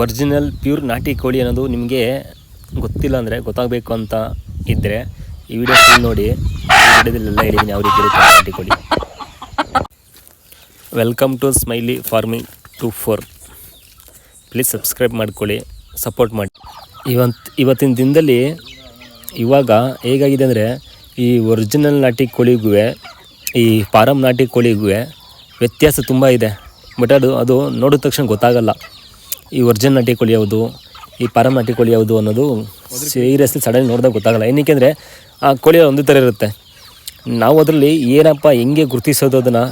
Original pure ನಾಟಿ ಕೋಳಿ ಅನ್ನೋದು ನಿಮಗೆ ಗೊತ್ತಿಲ್ಲ ಅಂದರೆ ಗೊತ್ತಾಗಬೇಕು ಅಂತ ಇದ್ದರೆ ಈ ವಿಡಿಯೋ ಫುಲ್ ನೋಡಿ. ಈ ವಿಡಿಯೋದಲ್ಲೆಲ್ಲ ಹೇಳಿದ್ದೀನಿ ಯಾವ ರೀತಿ ನಾಟಿ ಕೋಳಿ. Welcome to smiley farming two four please subscribe ಮಾಡ್ಕೊಳ್ಳಿ ಸಪೋರ್ಟ್ ಮಾಡಿ. ಇವತ್ತು ಇವತ್ತಿನ ದಿನದಲ್ಲಿ ಇವಾಗ ಹೇಗಾಗಿದೆ ಅಂದರೆ ಈ ಒರಿಜಿನಲ್ ನಾಟಿ ಕೋಳಿಗೂ ಈ ಫಾರಮ್ ನಾಟಿ ಕೋಳಿಗೂ ವ್ಯತ್ಯಾಸ ತುಂಬ ಇದೆ. ಬಟ್ ಅದು ಅದು ನೋಡಿದ ತಕ್ಷಣ ಗೊತ್ತಾಗಲ್ಲ. ಈ ಒರಿಜಿನಲ್ ನಾಟಿ ಕೋಳಿ ಯಾವುದು ಈ ಪರಮ ಕೋಳಿ ಯಾವುದು ಅನ್ನೋದು ಸೀರಿಯಸ್ಲಿ ಸಡನ್ ನೋಡಿದಾಗ ಗೊತ್ತಾಗಲ್ಲ. ಏನಕ್ಕೆ ಅಂದರೆ, ಆ ಕೋಳಿ ಒಂದೇ ಥರ ಇರುತ್ತೆ. ನಾವು ಅದರಲ್ಲಿ ಏನಪ್ಪ, ಹೆಂಗೆ ಗುರುತಿಸೋದು ಅದನ್ನು?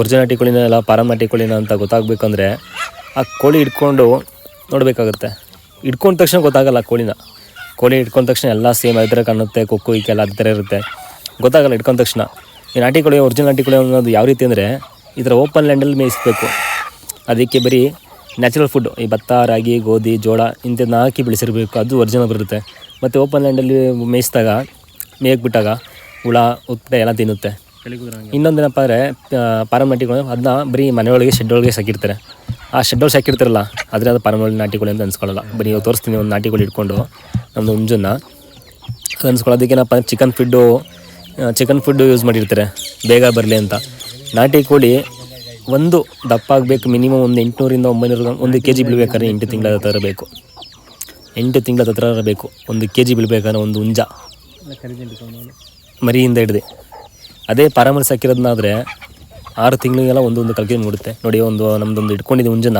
ಒರಿಜಿನಲ್ ನಾಟಿ ಕೋಳಿನ ಇಲ್ಲ ಪರಮ ನಾಟಿ ಕೋಳಿನ ಅಂತ ಗೊತ್ತಾಗಬೇಕಂದ್ರೆ, ಆ ಕೋಳಿ ಹಿಡ್ಕೊಂಡು ನೋಡಬೇಕಾಗುತ್ತೆ. ಹಿಡ್ಕೊಂಡ ತಕ್ಷಣ ಗೊತ್ತಾಗಲ್ಲ ಕೋಳಿನ. ಕೋಳಿ ಹಿಡ್ಕೊಂಡ ತಕ್ಷಣ ಎಲ್ಲ ಸೇಮ್ ಅದೇ ಕಾಣುತ್ತೆ, ಕೊಕ್ಕು ಈಕೆಲ್ಲ ಅದೇ ಥರ ಇರುತ್ತೆ. ಗೊತ್ತಾಗಲ್ಲ, ಹಿಡ್ಕೊಂಡ ತಕ್ಷಣ. ಈ ನಾಟಿ ಕೋಳಿ ಒರಿಜಿನಲ್ ನಾಟಿ ಕೋಳಿ ಅನ್ನೋದು ಯಾವ ರೀತಿ ಅಂದರೆ ಈ ಥರ ಓಪನ್ ಲ್ಯಾಂಡಲ್ಲಿ ಮೇಯಿಸ್ಬೇಕು. ಅದಕ್ಕೆ ಬರೀ ನ್ಯಾಚುರಲ್ ಫುಡ್, ಈ ಭತ್ತ, ರಾಗಿ, ಗೋಧಿ, ಜೋಳ, ಇಂಥದ್ದನ್ನ ಹಾಕಿ ಬೆಳೆಸಿರಬೇಕು. ಅದು ಒರಿಜಿನಲ್ ಬರುತ್ತೆ. ಮತ್ತು ಓಪನ್ ಲ್ಯಾಂಡಲ್ಲಿ ಮೇಯಿಸಿದಾಗ ಮೇಯಕ್ಕೆ ಬಿಟ್ಟಾಗ ಹುಳ ಉತ್ಪಟ ಎಲ್ಲ ತಿನ್ನುತ್ತೆ. ಇನ್ನೊಂದೇನಪ್ಪ ಅಂದರೆ ಪಾರಂ ನಾಟಿಗಳು ಅದನ್ನ ಬರೀ ಮನೆಯೊಳಗೆ ಶೆಡ್ಡೊಳಗೆ ಸಾಕಿರ್ತಾರೆ. ಆ ಶೆಡ್ ಒಳಗೆ ಸಾಕಿರ್ತಾರಲ್ಲ, ಆದರೆ ಅದು ನಾಟಿ ನಾಟಿಗಳು ಅಂತ ಅನ್ಸ್ಕೊಳ್ಳಲ್ಲ. ಬರೀ ನೀವು ತೋರಿಸ್ತೀನಿ ಒಂದು ನಾಟಿಗಳು ಇಟ್ಕೊಂಡು ನಮ್ಮದು ಹುಂಜನ್ನ. ಅದು ಅನ್ಸ್ಕೊಳ್ಳೋದಕ್ಕೇನಪ್ಪ chicken food chicken food use ಮಾಡಿರ್ತಾರೆ. ಬೇಗ ಬರಲಿ ಅಂತ. ನಾಟಿ ಕೋಳಿ ಒಂದು ದಪ್ಪ ಆಗಬೇಕು, ಮಿನಿಮಮ್ ಒಂದು ಎಂಟುನೂರಿಂದ ಒಂಬೈನೂರು ಒಂದು ಕೆ ಜಿ ಬೀಳ್ಬೇಕಾದ್ರೆ ಎಂಟು ತಿಂಗಳ ಹತ್ರ ಇರಬೇಕು. ಎಂಟು ತಿಂಗಳ ಹತ್ರ ಇರಬೇಕು. ಒಂದು ಕೆ ಜಿ ಬೀಳ್ಬೇಕಾದ್ರೆ ಒಂದು ಹುಂಜ. ಮರಿಯಿಂದ ಹಿಡಿದೆ. ಅದೇ ಪಾರಮರ್ಸ್ ಹಾಕಿರೋದನ್ನಾದರೆ ಆರು ತಿಂಗಳಿಗೆಲ್ಲ ಒಂದೊಂದು ಕಲ್ಕಿ ಮೂಡುತ್ತೆ. ನೋಡಿ, ಒಂದು ನಮ್ಮದೊಂದು ಇಟ್ಕೊಂಡಿದ್ದು ಹುಂಜನ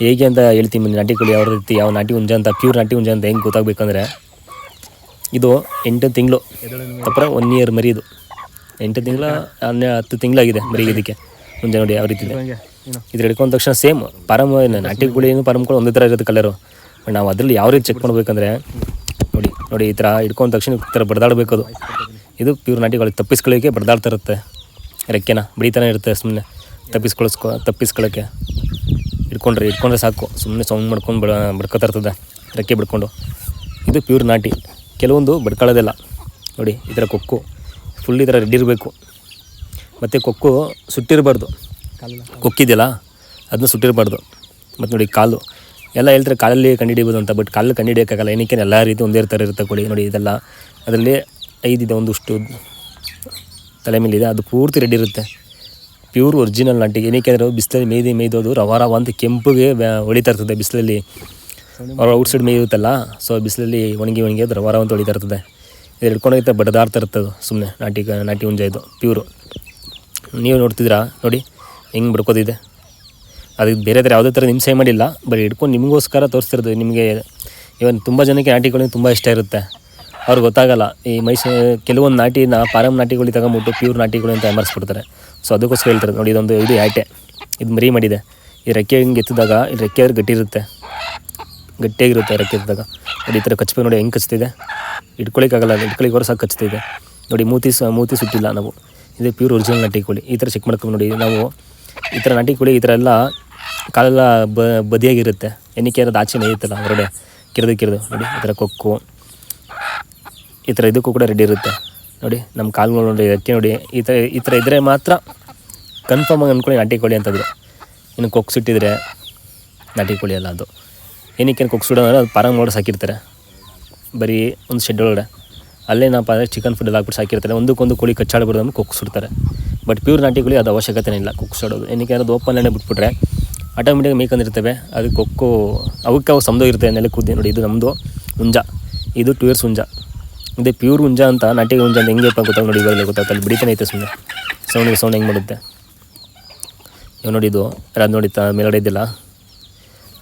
ಹೇಗೆ ಅಂತ ಹೇಳ್ತೀನಿ ನಾಟಿ ಕುಳಿ ಯಾವ ರೀತಿ, ಯಾವ ನಾಟಿ ಹುಂಜ ಅಂತ ಪ್ಯೂರ್ ನಾಟಿ ಹುಂಜ ಅಂತ ಹೆಂಗೆ ಗೊತ್ತಾಗಬೇಕಂದ್ರೆ, ಇದು ಎಂಟು ತಿಂಗಳು. ಅಪರ ಒನ್ ಇಯರ್ ಮರಿ ಇದು ಎಂಟು ತಿಂಗಳ, ಹನ್ನೆ, ಹತ್ತು ತಿಂಗಳಾಗಿದೆ ಮರಿ ಇದಕ್ಕೆ ಹುಂಜ ನೋಡಿ ಯಾವ ರೀತಿ ಇದೆ. ಇದ್ರ ಹಿಡ್ಕೊಂಡ ತಕ್ಷಣ ಸೇಮ್ ಪಾರಮ್ ನಾಟಿ ಗುಳಿ ಏನು ಪರಮ ಕೂಡ ಒಂದೇ ಥರ ಇರುತ್ತೆ ಕಲರು ಬಟ್ ನಾವು ಅದರಲ್ಲಿ ಯಾವ ರೀತಿ ಚೆಕ್ ಮಾಡ್ಬೇಕಂದ್ರೆ ನೋಡಿ ನೋಡಿ ಈ ಥರ ಹಿಡ್ಕೊಂಡ ತಕ್ಷಣ ಈ ಥರ ಬಡ್ದಾಡಬೇಕು ಅದು. ಇದು ಪ್ಯೂರ್ ನಾಟಿ ಗುಳಿ ತಪ್ಪಿಸ್ಕೊಳ್ಳೋಕ್ಕೆ ಬಡ್ದಾಡ್ತಾ ಇರುತ್ತೆ. ರೆಕ್ಕೆನ ಬಡಿತಾನೆ ಇರುತ್ತೆ ಸುಮ್ಮನೆ ತಪ್ಪಿಸ್ಕೊಳಿಸ್ಕೊ ತಪ್ಪಿಸ್ಕೊಳ್ಳೋಕ್ಕೆ ಹಿಡ್ಕೊಂಡ್ರೆ ಹಿಡ್ಕೊಂಡ್ರೆ ಸಾಕು. ಸುಮ್ಮನೆ ಸೌಂಡ್ ಮಾಡ್ಕೊಂಡು ಬಡ ಬಡ್ಕೋತಾ ಇರ್ತದೆ ರೆಕ್ಕೆ ಬಿಡ್ಕೊಂಡು. ಇದು ಪ್ಯೂರ್ ನಾಟಿ. ಕೆಲವೊಂದು ಬಡ್ಕೊಳ್ಳೋದಿಲ್ಲ. ನೋಡಿ ಈ ಥರ ಕೊಕ್ಕು. ಫುಲ್ ಈ ಥರ ರೆಡಿ ಇರಬೇಕು. ಮತ್ತು ಕೊಕ್ಕು ಸುಟ್ಟಿರಬಾರ್ದು. ಕೊಕ್ಕಿದೆಯಲ್ಲ ಅದನ್ನ ಸುಟ್ಟಿರಬಾರ್ದು. ಮತ್ತು ನೋಡಿ ಕಾಲು. ಎಲ್ಲ ಹೇಳ್ತಾರೆ ಕಾಲಲ್ಲಿ ಕಂಡುಹಿಡಿಬೋದು ಅಂತ ಬಟ್ ಕಾಲಲ್ಲಿ ಕಂಡುಹಿಡಿಯೋಕ್ಕಾಗಲ್ಲ. ಏನಕ್ಕೆ ಎಲ್ಲ ರೀತಿ ಒಂದೇ ಥರ ಇರುತ್ತೆ ಕೋಳಿ. ನೋಡಿ ಇದೆಲ್ಲ ಅದರಲ್ಲಿ ಐದಿದೆ ಒಂದಷ್ಟು ತಲೆ ಮೇಲಿದೆ ಅದು ಪೂರ್ತಿ ರೆಡಿ ಇರುತ್ತೆ. ಪ್ಯೂರ್ ಒರಿಜಿನಲ್ ನಾಟಿ. ಏನಕ್ಕೆ ಅಂದರೆ ಬಿಸಿಲಲ್ಲಿ ಮೇಯ್ದು ಮೇಯ್ದೋದು ರವ ರವ ಅಂತ ಕೆಂಪುಗೆ ಹೊಳಿತಾ ಇರ್ತದೆ ಬಿಸಿಲಲ್ಲಿ. ಅವ್ರ ಔಟ್ಸೈಡ್ ಮೇಯುತ್ತಲ್ಲ ಸೊ ಬಿಸಿಲಲ್ಲಿ ಒಣಗಿ ಒಣಗಿ ಅದು ರವ ರವ ಅಂತ ಹೊಳಿತಾ ಇರ್ತದೆ. ಇದು ಹಿಡ್ಕೊಂಡೋಗಿತ್ತೆ ಬಡದಾಡ್ತಾ ಇರ್ತದೆ ಸುಮ್ಮನೆ ನಾಟಿ ನಾಟಿ ಹುಂಜ ಇದು ಪ್ಯೂರು. ನೀವು ನೋಡ್ತಿದ್ದೀರಾ? ನೋಡಿ, ಹೆಂಗೆ ಬಿಡ್ಕೋದಿದೆ ಅದಕ್ಕೆ ಬೇರೆ ಥರ ಯಾವುದೇ ಥರ ಹಿಂಸೆ ಮಾಡಿಲ್ಲ. ಬರೀ ಹಿಡ್ಕೊಂಡು ನಿಮಗೋಸ್ಕರ ತೋರಿಸ್ತಿರೋದು. ನಿಮಗೆ ಇವನ್ ತುಂಬ ಜನಕ್ಕೆ ನಾಟಿಗಳು ತುಂಬ ಇಷ್ಟ ಇರುತ್ತೆ. ಅವ್ರಿಗೆ ಗೊತ್ತಾಗಲ್ಲ, ಈ ಮೈಸೂರು ಕೆಲವೊಂದು ನಾಟಿನ ಪಾರಂ ನಾಟಿಗಳಿಗೆ ತಗೊಂಬಿಟ್ಟು ಪ್ಯೂರ್ ನಾಟಿಗಳು ಅಂತ ಎಮರ್ಸ್ಬಿಡ್ತಾರೆ ಸೊ ಅದಕ್ಕೋಸ್ಕರ ಹೇಳ್ತಾರೆ ನೋಡಿ, ಇದೊಂದು, ಇದು ಆಟೆ ಇದು ಮರಿ ಮಾಡಿದೆ. ಈ ರೆಕ್ಕೆ ಹಿಂಗೆ ಎತ್ತಿದಾಗ ಈ ರೆಕ್ಕೆ ಗಟ್ಟಿ ಇರುತ್ತೆ. ಗಟ್ಟಿಯಾಗಿರುತ್ತೆ ರೆಕ್ಕೆ ಎತ್ತಿದಾಗ. ನೋಡಿ, ಈ ಥರ ಕಚ್ಬೇಕು ನೋಡಿ ಹೆಂಗೆ ಕಚ್ತಿದೆ. ಇಟ್ಕೊಳಿಕ್ಕಾಗಲ್ಲ ಇಟ್ಕೊಳಿಕ್ಕೆ ಹೊರ ಸಾಕು ಕಚ್ತಿದೆ. ನೋಡಿ, ಮೂತಿ ಸ, ಮೂತಿ ಸುತ್ತಿಲ್ಲ ನಾವು. ಇದು ಪ್ಯೂರ್ ಒರಿಜಿನಲ್ ನಾಟಿ ಕೋಳಿ. ಈ ಥರ ಚೆಕ್ ಮಾಡ್ಕೊಂಡು ನೋಡಿ. ನಾವು ಈ ಥರ ನಾಟಿ ಕೋಳಿ, ಈ ಥರ ಎಲ್ಲ ಕಾಲೆಲ್ಲ ಬ, ಬದಿಯಾಗಿರುತ್ತೆ. ಎಣ್ಣೆ ಅದು ಆಚೆ ನೆಯುತ್ತಲ್ಲ ಹೊರಗಡೆ. ಕಿರಿದು ಕಿರಿದು. ನೋಡಿ, ಈ ಥರ ಕೊಕ್ಕು. ಈ ಥರ ಇದಕ್ಕೂ ಕೂಡ ರೆಡಿ ಇರುತ್ತೆ. ನೋಡಿ ನಮ್ಮ ಕಾಲುಗಳು ನೋಡಿ ಅಕ್ಕಿ ನೋಡಿ, ಈ ಥರ ಈ ಥರ ಇದ್ದರೆ ಮಾತ್ರ ಕನ್ಫರ್ಮ್ ಆಗಿ ಅಂದ್ಕೊಳ್ಳಿ ನಾಟಿ ಕೋಳಿ ಅಂತಂದರೆ ಇನ್ನು ಕೊಕ್ಕು ಸುಟ್ಟಿದ್ರೆ ನಾಟಿ ಕೋಳಿ ಅಲ್ಲ ಅದು. ಏನಕ್ಕೇನು ಕೊಕ್ಕು ಸುಡೋದ್ರೆ ಅದು ಪಾರಂಗ್ ಮಾಡಿ ಸಾಕಿರ್ತಾರೆ ಬರೀ ಒಂದು ಶೆಡ್ ಒಳಗಡೆ. ಅಲ್ಲೇನಪ್ಪ ಅಂದರೆ ಚಿಕನ್ ಫುಡ್ ಹಾಕ್ಬಿಟ್ಟು ಸಾಕಿರ್ತಾರೆ. ಒಂದಕ್ಕೊಂದು ಕೋಳಿ ಕಚ್ಚಾಡ್ಬಿಡೋದು ಅಂದ್ರೆ ಕೊಕ್ಕು ಸುಡ್ತಾರೆ. ಬಟ್ ಪ್ಯೂರ್ ನಾಟಿ ಕೋಳಿ ಅದು ಅವಶ್ಯಕತೆ ಇಲ್ಲ ಕೊಕ್ಕು ಸುಡೋದು. ಏನಕ್ಕೆ ಅದು ಓಪನ್ ಅಲ್ಲೇ ಬಿಟ್ಬಿಟ್ರೆ ಆಟೋಮೆಟಿಕ್ ಮೇಕಂದಿರ್ತವೆ ಅದು ಕೊಕ್ಕು, ಅವಕ್ಕೆ ಅವು ಸಮದೋಗಿರುತ್ತೆ ನೆಲೆ ಕೂದಿ ನೋಡಿ, ಇದು ನಮ್ಮದು ಹುಂಜ. ಇದು ಟೂ ಇಯರ್ಸ್ ಹುಂಜ. ಇದು ಪ್ಯೂರ್ ಹುಂಜ ಅಂತ ನಾಟಿ ಹುಂಜ ಅಂತ ಹೆಂಗೆ ಗೊತ್ತಾಗ ನೋಡಿ, ಇವಾಗಲೇ ಗೊತ್ತಾಗ್ತದೆ ಅಲ್ಲಿ ಬಿಡಿತಾನೆ ಐತೆ ಸುಮ್ಮನೆ ಸೌಂಡಿಗೆ ಸೌಂಡ್ ಹೆಂಗೆ ಮಾಡುತ್ತೆ? ಇವಾಗ ನೋಡಿ ಇದು ಅದು ನೋಡಿ ತ, ಮೇಲ್ಗಡೆ ಇದ್ದಿಲ್ಲ?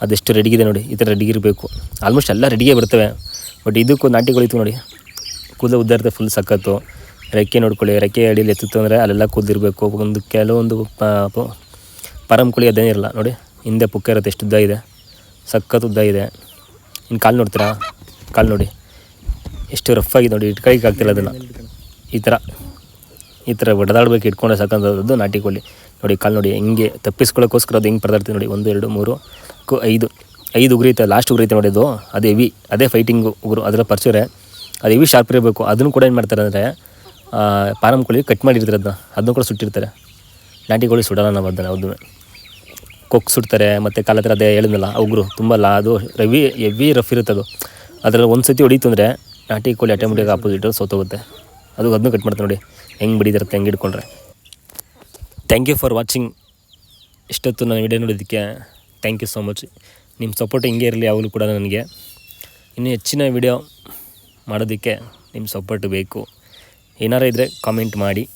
ಅದೆಷ್ಟು ರೆಡಿಗಿದೆ ನೋಡಿ, ಈ ಥರ ರೆಡಿಗಿರಬೇಕು. ಆಲ್ಮೋಸ್ಟ್ ಎಲ್ಲ ರೆಡಿಗೆ ಬರ್ತವೆ. ಬಟ್ ಇದಕ್ಕೂ ನಾಟಿಗಳಿತ್ತು ನೋಡಿ. ಕೂದಲು ಉದ್ದ ಇರುತ್ತೆ ಫುಲ್ ಸಕ್ಕತ್ತು ರೆಕ್ಕೆ ನೋಡ್ಕೊಳ್ಳಿ, ರೆಕ್ಕೆ ಅಡಿಯಲ್ಲಿ ಎತ್ತಿತ್ತು ಅಂದರೆ ಅಲ್ಲೆಲ್ಲ ಕೂದಿರಬೇಕು. ಒಂದು ಕೆಲವೊಂದು ಪರಂ ಕುಳಿ ಅದೇನಿರಲ್ಲ ನೋಡಿ. ಹಿಂದೆ ಪುಕ್ಕ ಇರುತ್ತೆ, ಎಷ್ಟು ಉದ್ದ ಇದೆ. ಸಕ್ಕತ್ತು ಉದ್ದ ಇದೆ. ಇನ್ನು ಕಾಲು ನೋಡ್ತೀರಾ? ಕಾಲು ನೋಡಿ. ಎಷ್ಟು ರಫ್ ಆಗಿದೆ ನೋಡಿ, ಇಟ್ಕೊಳ್ಳಿಕ್ಕೆ ಆಗ್ತಿಲ್ಲ ಅದನ್ನು. ಈ ಥರ. ಈ ಥರ ಒಡೆದಾಡ್ಬೇಕು ಇಟ್ಕೊಂಡೆ ಸಾಕಂಥದ್ದು ನಾಟಿ ಕೋಳಿ. ನೋಡಿ, ಕಾಲು ನೋಡಿ, ಹೆಂಗೆ ತಪ್ಪಿಸ್ಕೊಳ್ಳೋಕ್ಕೋಸ್ಕರ ಅದು ಹೆಂಗೆ ಪರದಾಡ್ತೀವಿ ನೋಡಿ. ಒಂದು, ಎರಡು, ಮೂರು, ಕು, ಐದು. ಐದು ಉಗುರಿ ಐತೆ ಲಾಸ್ಟ್ ಉಗುರಿ ಐತೆ ನೋಡಿ ಅದು. ಅದು ಹೆವಿ ಅದೇ ಫೈಟಿಂಗು ಉಗುರು. ಅದರ ಪರ್ಚೂರೆ. ಅದು ಹೆವಿ ಶಾರ್ಪ್ ಇರಬೇಕು. ಅದನ್ನು ಕೂಡ ಏನು ಮಾಡ್ತಾರೆ ಅಂದರೆ ಪಾರಂ ಕೋಳಿ ಕಟ್ ಮಾಡಿರ್ತಾರೆ ಅದನ್ನ ಅದನ್ನು ಕೂಡ ಸುಟ್ಟಿರ್ತಾರೆ. ನಾಟಿ ಕೋಳಿ ಸುಡೋಲ್ಲ ನಾವು ಅದನ್ನು ಅದನ್ನು ಕೊಕ್ ಸುಡ್ತಾರೆ, ಮತ್ತು ಕಾಲ ಹತ್ರ ಅದೇ ಹೇಳಿದ್ನಲ್ಲ, ಉಗ್ರು. ತುಂಬ ಅಲ್ಲ ಅದು ರವಿ ಹೆವಿ ರಫ್ ಇರುತ್ತೆ ಅದು. ಅದರಲ್ಲಿ ಒಂದು ಸತಿ ಹೊಡೀತು ಅಂದರೆ ನಾಟಿ ಕೋಳಿ ಆಟೋಮೆಟಿಕ್ ಆಪೋಸಿಟ್ ಸೋತೋಗುತ್ತೆ. ಅದು ಅದನ್ನು ಕಟ್ ಮಾಡ್ತಾರೆ ನೋಡಿ. ಹೆಂಗೆ ಬಿಡಿದಿರುತ್ತೆ, ಹೆಂಗೆ ಇಟ್ಕೊಂಡ್ರೆ ಥ್ಯಾಂಕ್ ಯು ಫಾರ್ ವಾಚಿಂಗ್ ಇಷ್ಟೊತ್ತು ನಾನು ವಿಡಿಯೋ ನೋಡೋದಕ್ಕೆ ಥ್ಯಾಂಕ್ ಯು ಸೋ ಮಚ್ ನಿಮ್ಮ ಸಪೋರ್ಟ್ ಹಿಂಗೆ ಇರಲಿ, ಯಾವಾಗಲೂ ಕೂಡ ನನಗೆ. ಇನ್ನೂ ಹೆಚ್ಚಿನ ವಿಡಿಯೋ ಮಾಡೋದಕ್ಕೆ ನಿಮ್ಮ ಸಪೋರ್ಟ್ ಬೇಕು. ಏನಾರ ಇದ್ದರೆ ಕಾಮೆಂಟ್ ಮಾಡಿ.